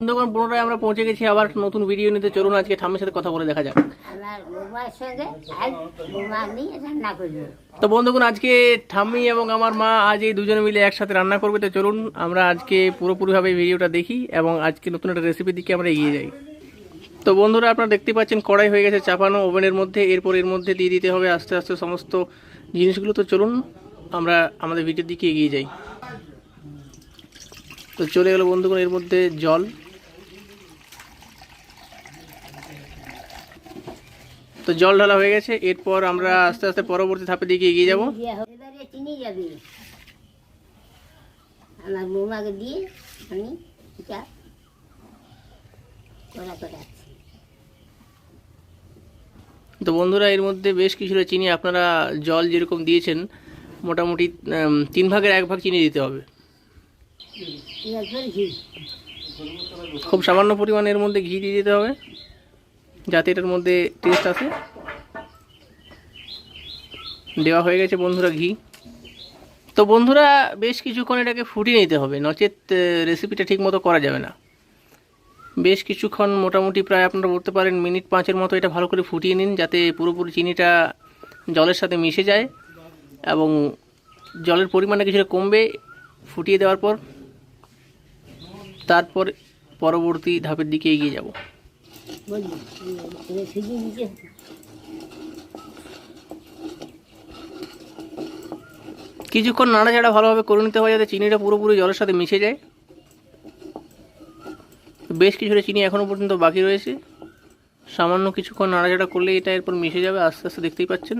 বন্ধুগণ পুনরায় আমরা পৌঁছে গেছি আবার নতুন ভিডিও নিতে। চলুন আজকে ঠাম্মির সাথে কথা বলে দেখা যাক। তো বন্ধুগণ আজকে ঠাম্মি এবং আমার মা আজ এই দুজনে মিলে একসাথে রান্না করবে। তো চলুন আমরা আজকে পুরোপুরিভাবে ভিডিওটা দেখি এবং আজকে নতুন একটা রেসিপি দিকে আমরা এগিয়ে যাই। তো বন্ধুরা আপনারা দেখতে পাচ্ছেন কড়াই হয়ে গেছে চাপানো ওভেনের মধ্যে। এরপর এর মধ্যে দিয়ে দিতে হবে আস্তে আস্তে সমস্ত জিনিসগুলো। তো চলুন আমরা আমাদের ভিডিওর দিকে এগিয়ে যাই। তো চলে গেল বন্ধুগণ এর মধ্যে জল। তো জল ঢালা হয়ে গেছে এরপর আমরা আস্তে আস্তে পরবর্তী ধাপের দিকে এগিয়ে যাব। দিয়ে হবে। এবারে চিনি যাবে। আমার বৌমাকে দিয়ে আমি এটা করা করাচ্ছি তো বন্ধুরা এর মধ্যে বেশ কিছুটা চিনি আপনারা জল যেরকম দিয়েছেন মোটামুটি তিন ভাগের এক ভাগ চিনি দিতে হবে। খুব সামান্য পরিমাণে এর মধ্যে ঘি দিয়ে দিতে হবে। যাতে এটার মধ্যে টেস্ট আসে। দেওয়া হয়ে গেছে বন্ধুরা ঘি। তো বন্ধুরা, বেশ কিছুক্ষণ এটাকে ফুটিয়ে নিতে হবে। নচেত রেসিপিটা ঠিক মতো করা যাবে না। বেশ কিছুক্ষণ মোটামুটি প্রায় আপনারা বলতে পারেন মিনিট পাঁচের মতো এটা ভালো করে ফুটিয়ে নিন, যাতে পুরোপুরি চিনিটা জলের সাথে মিশে যায় এবং জলের পরিমাণটা কিছুটা কমবে ফুটিয়ে দেওয়ার পর। তারপর পরবর্তী ধাপের দিকে এগিয়ে যাব বলবি এবার সুজি দিতে কিছুক্ষণ নাড়াচাড়া ভালোভাবে করে নিতে হয় যাতে চিনিটা পুরোপুরি জলের সাথে মিশে যায়। বেশ কিছুটা চিনি এখনও পর্যন্ত বাকি রয়েছে। সামান্য কিছুক্ষণ নাড়াচাড়া করলে এটা এরপর মিশে যাবে, আস্তে আস্তে দেখতেই পাচ্ছেন।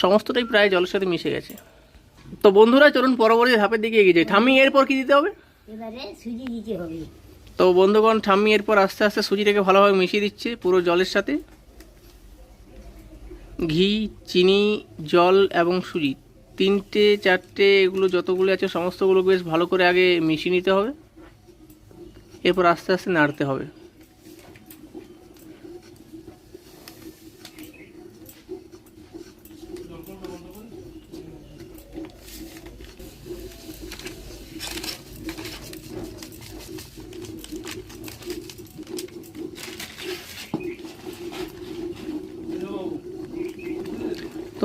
সমস্তটাই প্রায় জলের সাথে মিশে গেছে। তো বন্ধুরা, চলুন পরবর্তী ধাপের দিকে এগিয়ে যাই। ঠাম্মি, এরপর কি দিতে হবে? এবারে সুজি দিতে হবে। তো বন্ধুগণ, ঠাম্মি এরপর আস্তে আস্তে সুজিটাকে ভালোভাবে মিশিয়ে দিচ্ছে পুরো জলের সাথে। ঘি, চিনি, জল এবং সুজি, তিনটে, চারটে, এগুলো যতগুলো আছে সমস্তগুলো বেশ ভালো করে আগে মিশিয়ে নিতে হবে। এরপর আস্তে আস্তে নাড়তে হবে।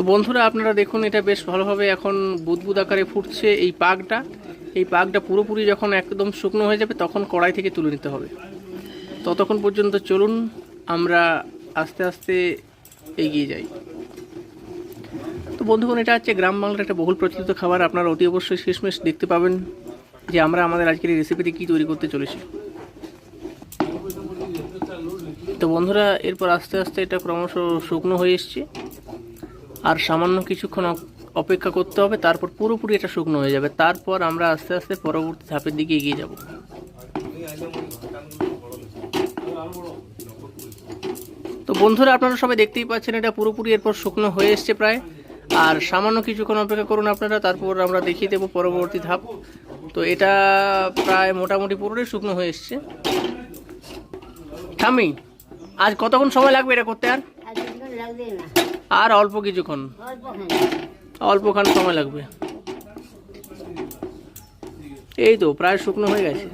তো বন্ধুরা আপনারা দেখুন, এটা বেশ ভালোভাবে এখন বুদবুদ আকারে ফুটছে এই পাকটা এই পাকটা পুরোপুরি যখন একদম শুকনো হয়ে যাবে, তখন কড়াই থেকে তুলে নিতে হবে। ততক্ষণ পর্যন্ত চলুন, আমরা আস্তে আস্তে এগিয়ে যাই। তো বন্ধুগণ, এটা হচ্ছে গ্রাম বাংলার একটা বহুল প্রচলিত খাবার। আপনারা অতি অবশ্যই শেষমেশ দেখতে পাবেন যে আমরা আমাদের আজকের এই রেসিপিটি কী তৈরি করতে চলেছি। তো বন্ধুরা, এরপর আস্তে আস্তে এটা ক্রমশ শুকনো হয়ে এসছে। আর সামান্য কিছুক্ষণ অপেক্ষা করতে হবে, তারপর পুরোপুরি এটা শুকনো হয়ে যাবে। তারপর আমরা আস্তে আস্তে পরবর্তী ধাপের দিকে এগিয়ে যাব। তো বন্ধুরা, আপনারা সবাই দেখতেই পাচ্ছেন, এটা পুরোপুরি এরপর শুকনো হয়ে এসছে প্রায়। আর সামান্য কিছুক্ষণ অপেক্ষা করুন আপনারা, তারপর আমরা দেখিয়ে দেবো পরবর্তী ধাপ। তো এটা প্রায় মোটামুটি পুরোটাই শুকনো হয়ে এসছে। ঠামি আজ কতক্ষণ সময় লাগবে এটা করতে আর? আর অল্প কিছুক্ষণ। অল্পখান সময় লাগবে। এই তো, প্রায় শুকনো হয়ে গেছে।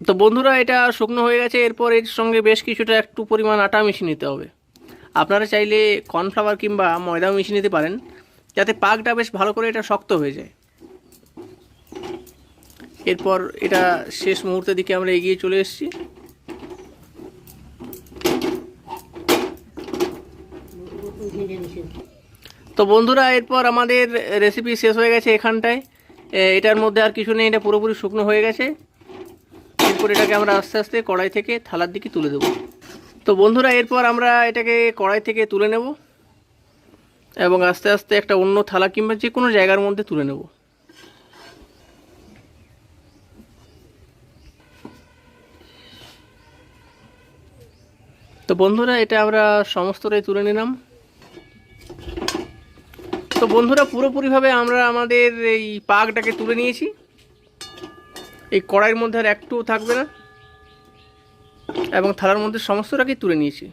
তো বন্ধুরা, এটা শুকনো হয়ে গেছে। এরপর এর সঙ্গে বেশ কিছুটা একটু পরিমাণ আটা মিশিয়ে নিতে হবে। আপনারা চাইলে কর্নফ্লাওয়ার কিংবা ময়দাও মিশিয়ে নিতে পারেন, যাতে পাকটা বেশ ভালো করে এটা শক্ত হয়ে যায়। এরপর এটা শেষ মুহূর্তের দিকে আমরা এগিয়ে চলে এসেছি। তো বন্ধুরা, এরপর আমাদের রেসিপি শেষ হয়ে গেছে এখানটায়। এটার মধ্যে আর কিছু নেই, এটা পুরোপুরি শুকনো হয়ে গেছে। এরপর এটাকে আমরা আস্তে আস্তে কড়াই থেকে থালার দিকে তুলে দেবো। তো বন্ধুরা, এরপর আমরা এটাকে কড়াই থেকে তুলে নেব এবং আস্তে আস্তে একটা অন্য থালা কিংবা যে কোনো জায়গার মধ্যে তুলে নেব। তো বন্ধুরা, এটা আমরা সমস্তটাই তুলে নিলাম। তো বন্ধুরা, পুরোপুরিভাবে আমরা আমাদের এই পাকটাকে তুলে নিয়েছি। এই কড়াইয়ের মধ্যে আর একটু থাকবে না। এবং থালার মধ্যে সমস্তটাকেই তুলে নিয়েছি।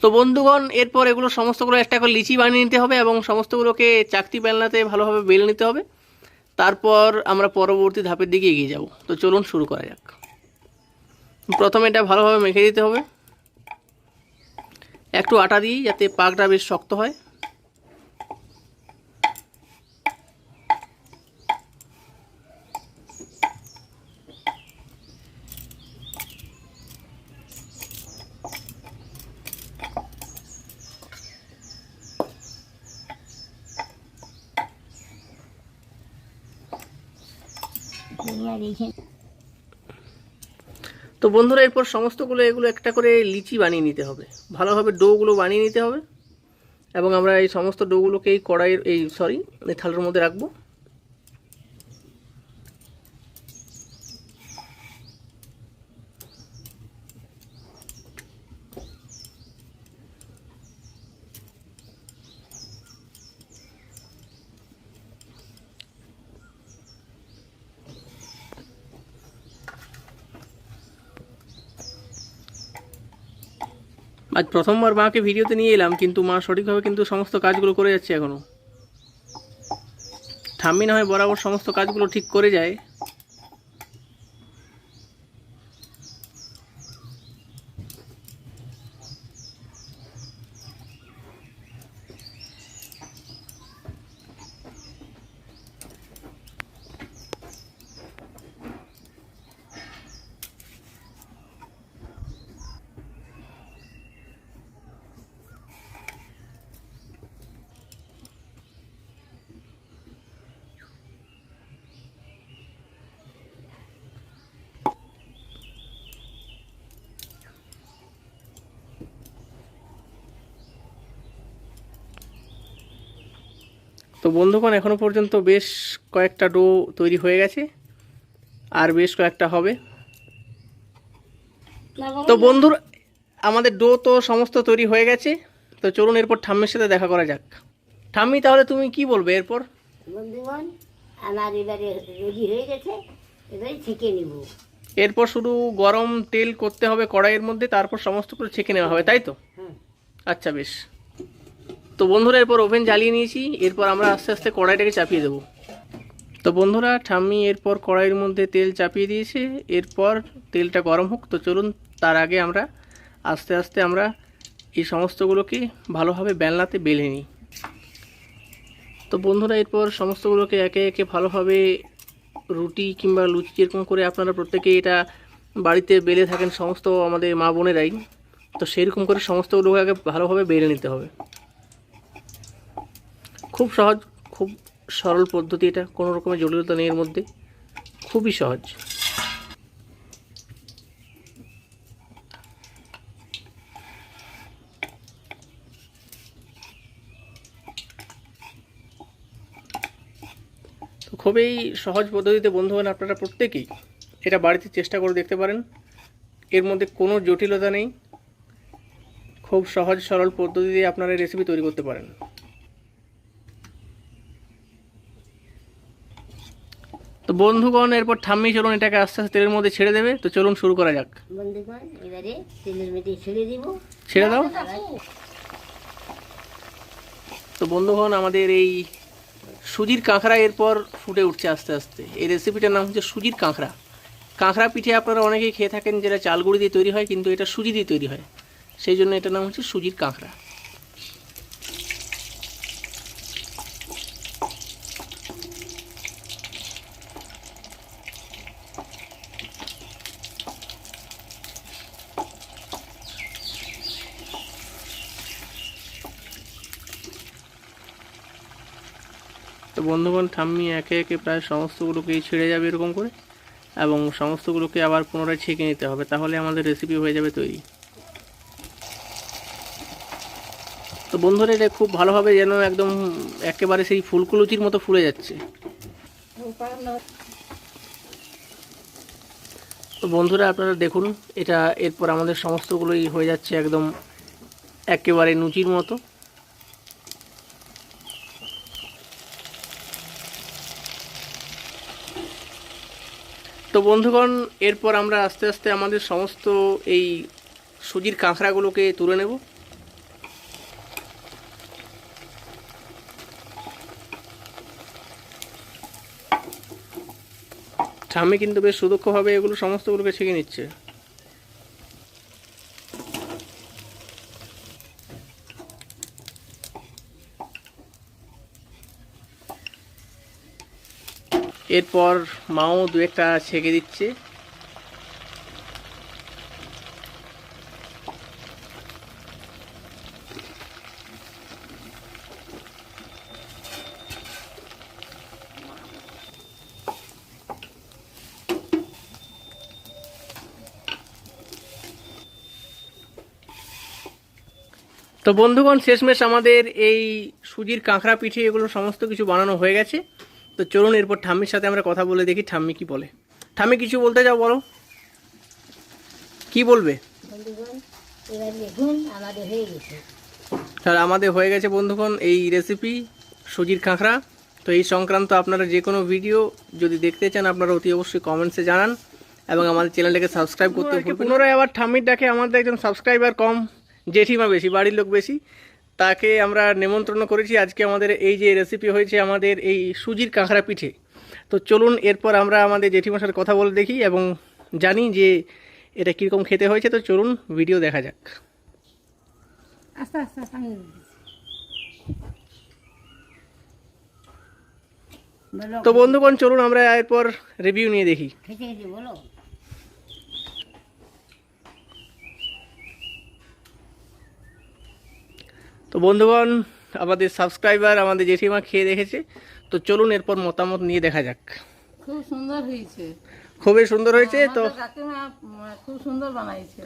তো বন্ধুগণ, এরপর এগুলো সমস্তগুলো একটা করে লিচি বানিয়ে নিতে হবে এবং সমস্তগুলোকে চাকতি বেলনাতে ভালোভাবে বেলে নিতে হবে। তারপর আমরা পরবর্তী ধাপের দিকে এগিয়ে যাব। তো চলুন শুরু করা যাক। প্রথমে এটা ভালোভাবে মেখে দিতে হবে। একটু আটা দিই যাতে পাকটা বেশ শক্ত হয়। এবার তো বন্ধুরা, এরপর সমস্তগুলো এগুলো একটা করে লিচি বানিয়ে নিতে হবে। ভালোভাবে ডোগুলো বানিয়ে নিতে হবে। এবং আমরা এই সমস্ত ডোগুলোকে এই কড়াইয়ের, এই সরি এই থালের মধ্যে রাখব। আজ প্রথমবার মাকে ভিডিওতে নিয়ে এলাম, কিন্তু মা সঠিকভাবে কিন্তু সমস্ত কাজগুলো করে যাচ্ছে এখনও ঠাম্মি না হয় বরাবর সমস্ত কাজগুলো ঠিক করে যায়। তো বন্ধুগণ এখনও পর্যন্ত বেশ কয়েকটা ডো তৈরি হয়ে গেছে আর বেশ কয়েকটা হবে। তো বন্ধুর আমাদের ডো তো সমস্ত তৈরি হয়ে গেছে তো চলুন এরপর ঠাম্মির সাথে দেখা করা যাক। ঠাম্মি তাহলে তুমি কি বলবে এরপর? বন্ধুগণ আমার এবারে রেডি হয়ে গেছে এবারে ছেঁকে নিব। এরপর শুধু গরম তেল করতে হবে কড়াইয়ের মধ্যে তারপর সমস্ত করে ছেঁকে নেওয়া হবে তাই তো? আচ্ছা বেশ। তো বন্ধুরা, এরপর ওভেন জ্বালিয়ে নিয়েছি। এরপর আমরা আস্তে আস্তে কড়াইটাকে চাপিয়ে দেবো। তো বন্ধুরা, ঠাম্মি এরপর কড়াইয়ের মধ্যে তেল চাপিয়ে দিয়েছে। এরপর তেলটা গরম হোক, তো চলুন, তার আগে আমরা আস্তে আস্তে আমরা এই সমস্তগুলোকে ভালোভাবে বেলনাতে বেলে নিই। তো বন্ধুরা, এরপর সমস্তগুলোকে একে একে ভালোভাবে রুটি কিংবা লুচি যেরকম করে আপনারা প্রত্যেকে এটা বাড়িতে বেলে থাকেন, সমস্ত আমাদের মা বোনেরাই, তো সেরকম করে সমস্তগুলোকে আগে ভালোভাবে বেলে নিতে হবে। খুব সহজ, খুব সরল পদ্ধতি এটা, কোনো রকমের জটিলতা নেই এর মধ্যে। খুবই সহজ। খুবই সহজ পদ্ধতিতে বন্ধুগণ আপনারা প্রত্যেকেই, এটা বাড়িতে চেষ্টা করে দেখতে পারেন। এর মধ্যে কোনো জটিলতা নেই। খুব সহজ, সরল পদ্ধতি দিয়ে আপনারা রেসিপি তৈরি করতে পারেন। বন্ধুগণ এরপর ঠাম্মি চলুন এটাকে আস্তে আস্তে তেলের মধ্যে ছেড়ে দেবে। তো চলুন শুরু করা যাক। বন্ধুগণ এবারে তেলের মধ্যে ছেড়ে দিব। ছেড়ে দাও। তো বন্ধুগণ আমাদের এই সুজির কাঁকড়া এরপর ফুটে উঠছে আস্তে আস্তে। এই রেসিপিটার নাম হচ্ছে সুজির কাঁকড়া। কাঁকড়া পিঠে আপনারা অনেকেই খেয়ে থাকেন যেটা চালগুড়ি দিয়ে তৈরি হয় কিন্তু এটা সুজি দিয়ে তৈরি হয়। সেই জন্য এটার নাম হচ্ছে সুজির কাঁকড়া। বন্ধুগণ, ঠাম্মি একে একে প্রায় সমস্তগুলোকেই ছেড়ে যাবে এরকম করে, এবং সমস্তগুলোকে আবার পুনরায় ছেঁকে নিতে হবে, তাহলে আমাদের রেসিপি হয়ে যাবে তৈরি। তো বন্ধুরা, এটা খুব ভালোভাবে যেন একদম একেবারে সেই ফুলকুলুচির মতো ফুলে যাচ্ছে। তো বন্ধুরা, আপনারা দেখুন, এটা এরপর আমাদের সমস্তগুলোই হয়ে যাচ্ছে একদম একেবারে লুচির মতো। তো বন্ধুগণ, এরপর আমরা আস্তে আস্তে আমাদের সমস্ত এই সুজির কাঁকড়াগুলোকে তুলে নেব। স্বামী কিন্তু বেশ সুদক্ষভাবে এগুলো সমস্তগুলোকে ছেঁকে নিচ্ছে। এরপর মাও দু একটা ছেঁকে দিচ্ছে। তো বন্ধুগণ, শেষমেশ আমাদের এই সুজির কাঁকড়া পিঠে এগুলো সমস্ত কিছু বানানো হয়ে গেছে। তো চলুন এরপর ঠাম্মির সাথে আমরা কথা বলে দেখি ঠাম্মি কি বলে। ঠাম্মি কিছু বলতে যাও বলো। কি বলবে? দেখুন আমাদের হয়ে গেছে। আর আমাদের হয়ে গেছে বন্ধুগণ এই রেসিপি সুজির কাঁকড়া তো এই সংক্রান্ত আপনারা যে কোনো ভিডিও যদি দেখতে চান আপনারা অতি অবশ্যই কমেন্টসে জানান এবং আমাদের চ্যানেলটাকে সাবস্ক্রাইব করতে ভুলবেন পুনরায় আবার ঠাম্মির ডাকে আমাদের একজন সাবস্ক্রাইবার কম জেঠিমা বেশি বাড়ির লোক বেশি। তাকে আমরা নেমন্ত্রণ করেছি। আজকে আমাদের এই যে রেসিপি হয়েছে আমাদের এই সুজির কাঁকড়া পিঠে। তো চলুন এরপর আমরা আমাদের জেঠিমার সাথে কথা বলে দেখি এবং জানি যে এটা কীরকম খেতে হয়েছে। তো চলুন ভিডিও দেখা যাক। আস্তে আস্তে আস্তে আমি তো বন্ধুগণ চলুন আমরা এরপর রিভিউ নিয়ে দেখি। বলো। তো বন্ধুগণ আমাদের সাবস্ক্রাইবার আমাদের জেঠিমা খেয়ে দেখেছে তো চলুন এরপর মতামত নিয়ে দেখা যাক। খুব সুন্দর হয়েছে। খুবই সুন্দর হয়েছে তো খুব সুন্দর বানাইছে।